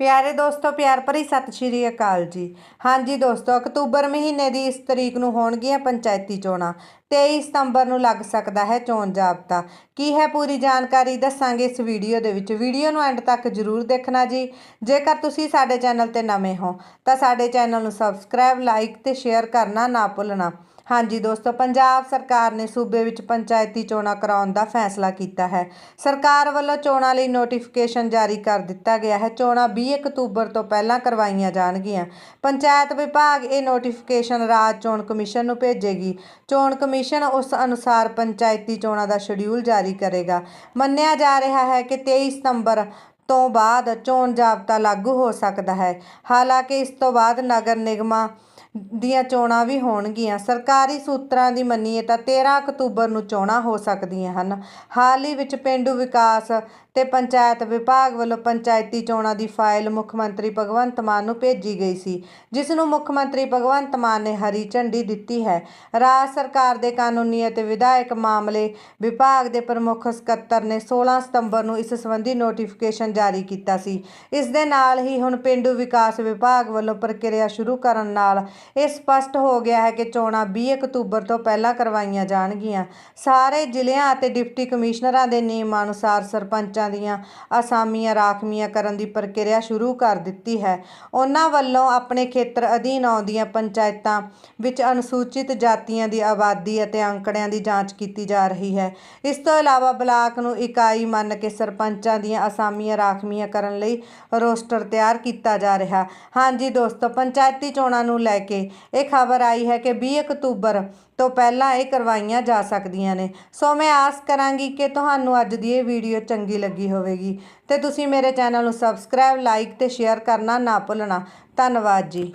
ਪਿਆਰੇ ਦੋਸਤੋ, ਪਿਆਰ ਭਰੀ ਸਤਿ ਸ਼੍ਰੀ ਅਕਾਲ ਜੀ। ਹਾਂਜੀ ਦੋਸਤੋ, ਅਕਤੂਬਰ ਮਹੀਨੇ ਦੀ ਇਸ ਤਰੀਕ ਨੂੰ ਹੋਣਗੀਆਂ ਪੰਚਾਇਤੀ ਚੋਣਾਂ। 23 ਸਤੰਬਰ ਨੂੰ ਲੱਗ ਸਕਦਾ ਹੈ ਚੋਣ ਜਾਬਤਾ। ਕੀ ਹੈ ਪੂਰੀ ਜਾਣਕਾਰੀ ਦੱਸਾਂਗੇ ਇਸ ਵੀਡੀਓ ਦੇ ਵਿੱਚ। ਵੀਡੀਓ ਨੂੰ ਐਂਡ ਤੱਕ ਜਰੂਰ ਦੇਖਣਾ ਜੀ। ਜੇਕਰ ਤੁਸੀਂ ਸਾਡੇ ਚੈਨਲ ਤੇ ਨਵੇਂ ਹੋ, ਤਾਂ ਸਾਡੇ ਚੈਨਲ ਨੂੰ ਸਬਸਕ੍ਰਾਈਬ, ਲਾਈਕ ਤੇ ਸ਼ੇਅਰ ਕਰਨਾ ਨਾ ਭੁੱਲਣਾ। ਹਾਂਜੀ ਦੋਸਤੋ, ਪੰਜਾਬ ਸਰਕਾਰ ਨੇ ਸੂਬੇ ਵਿੱਚ ਪੰਚਾਇਤੀ ਚੋਣਾਂ ਕਰਾਉਣ ਦਾ ਫੈਸਲਾ ਕੀਤਾ ਹੈ। ਸਰਕਾਰ ਵੱਲੋਂ ਚੋਣਾਂ ਲਈ ਨੋਟੀਫਿਕੇਸ਼ਨ ਜਾਰੀ ਕਰ ਦਿੱਤਾ ਗਿਆ ਹੈ। ਚੋਣਾਂ 20 ਅਕਤੂਬਰ ਤੋਂ ਪਹਿਲਾਂ ਕਰਵਾਈਆਂ ਜਾਣਗੀਆਂ। ਪੰਚਾਇਤ ਵਿਭਾਗ ਇਹ ਨੋਟੀਫਿਕੇਸ਼ਨ ਰਾਜ ਚੋਣ ਕਮਿਸ਼ਨ ਨੂੰ ਭੇਜੇਗੀ। ਚੋਣ ਕਮਿਸ਼ਨ ਉਸ ਅਨੁਸਾਰ ਪੰਚਾਇਤੀ ਚੋਣਾਂ ਦਾ ਸ਼ਡਿਊਲ ਜਾਰੀ ਕਰੇਗਾ। ਮੰਨਿਆ ਜਾ ਰਿਹਾ ਹੈ ਕਿ 23 ਸਤੰਬਰ ਤੋਂ ਬਾਅਦ ਚੋਣ ਜਾਬਤਾ ਲਾਗੂ ਹੋ ਸਕਦਾ ਹੈ। ਹਾਲਾਂਕਿ ਇਸ ਤੋਂ ਬਾਅਦ ਨਗਰ ਨਿਗਮਾਂ ਦੀਆਂ ਚੋਣਾਂ ਵੀ ਹੋਣਗੀਆਂ। ਸਰਕਾਰੀ ਸੂਤਰਾਂ ਦੀ ਮੰਨੀਏ ਤਾਂ 13 ਅਕਤੂਬਰ ਨੂੰ ਚੋਣਾਂ ਹੋ ਸਕਦੀਆਂ ਹਨ। ਹਾਲ ਹੀ ਵਿੱਚ ਪਿੰਡੂ ਵਿਕਾਸ ਤੇ ਪੰਚਾਇਤ ਵਿਭਾਗ ਵੱਲੋਂ ਪੰਚਾਇਤੀ ਚੋਣਾਂ ਦੀ ਫਾਈਲ ਮੁੱਖ ਮੰਤਰੀ ਭਗਵੰਤ ਮਾਨ ਨੂੰ ਭੇਜੀ ਗਈ ਸੀ, ਜਿਸ ਨੂੰ ਮੁੱਖ ਮੰਤਰੀ ਭਗਵੰਤ ਮਾਨ ਨੇ ਹਰੀ ਝੰਡੀ ਦਿੱਤੀ ਹੈ। ਰਾਜ ਸਰਕਾਰ ਦੇ ਕਾਨੂੰਨੀ ਅਤੇ ਵਿਧਾਇਕ ਮਾਮਲੇ ਵਿਭਾਗ ਦੇ ਪ੍ਰਮੁੱਖ ਸਕੱਤਰ ਨੇ 16 ਸਤੰਬਰ ਨੂੰ ਇਸ ਸੰਬੰਧੀ ਨੋਟੀਫਿਕੇਸ਼ਨ ਜਾਰੀ ਕੀਤਾ ਸੀ। ਇਸ ਦੇ ਨਾਲ ਹੀ ਹੁਣ ਪਿੰਡੂ ਵਿਕਾਸ ਵਿਭਾਗ ਵੱਲੋਂ ਪ੍ਰਕਿਰਿਆ ਸ਼ੁਰੂ ਕਰਨ ਨਾਲ ਇਹ ਸਪਸ਼ਟ ਹੋ ਗਿਆ ਹੈ ਕਿ ਚੋਣਾਂ 20 ਅਕਤੂਬਰ ਤੋਂ ਪਹਿਲਾਂ ਕਰਵਾਈਆਂ ਜਾਣਗੀਆਂ। ਸਾਰੇ ਜ਼ਿਲ੍ਹਿਆਂ ਅਤੇ ਡਿਪਟੀ ਕਮਿਸ਼ਨਰਾਂ ਦੇ ਨਿਯਮਾਂ ਅਨੁਸਾਰ ਸਰਪੰਚਾਂ ਦੀਆਂ ਅਸਾਮੀਆਂ ਰਾਖਵੀਆਂ ਕਰਨ ਦੀ ਪ੍ਰਕਿਰਿਆ ਸ਼ੁਰੂ ਕਰ ਦਿੱਤੀ ਹੈ। ਉਹਨਾਂ ਵੱਲੋਂ ਆਪਣੇ ਖੇਤਰ ਅਧੀਨ ਆਉਂਦੀਆਂ ਪੰਚਾਇਤਾਂ ਵਿੱਚ ਅਨੁਸੂਚਿਤ ਜਾਤੀਆਂ ਦੀ ਆਬਾਦੀ ਅਤੇ ਅੰਕੜਿਆਂ ਦੀ ਜਾਂਚ ਕੀਤੀ ਜਾ ਰਹੀ ਹੈ। ਇਸ ਤੋਂ ਇਲਾਵਾ ਬਲਾਕ ਨੂੰ ਇਕਾਈ ਮੰਨ ਕੇ ਸਰਪੰਚਾਂ ਦੀਆਂ ਅਸਾਮੀਆਂ ਰਾਖਵੀਆਂ ਕਰਨ ਲਈ ਰੋਸਟਰ ਤਿਆਰ ਕੀਤਾ ਜਾ ਰਿਹਾ। ਹਾਂਜੀ ਦੋਸਤੋ, ਪੰਚਾਇਤੀ ਚੋਣਾਂ ਨੂੰ ਲੈ ਕੇ ਇਹ ਖਬਰ ਆਈ ਹੈ ਕਿ 20 ਅਕਤੂਬਰ ਤੋਂ ਪਹਿਲਾਂ ਇਹ ਕਰਵਾਈਆਂ ਜਾ ਸਕਦੀਆਂ ਨੇ। ਸੋ ਮੈਂ ਆਸ ਕਰਾਂਗੀ ਕਿ ਤੁਹਾਨੂੰ ਅੱਜ ਦੀ ਇਹ ਵੀਡੀਓ ਚੰਗੀ ਲੱਗੀ ਹੋਵੇਗੀ। ਤੇ ਤੁਸੀਂ ਮੇਰੇ ਚੈਨਲ ਨੂੰ ਸਬਸਕ੍ਰਾਈਬ, ਲਾਈਕ ਤੇ ਸ਼ੇਅਰ ਕਰਨਾ ਨਾ ਭੁੱਲਣਾ। ਧੰਨਵਾਦ ਜੀ।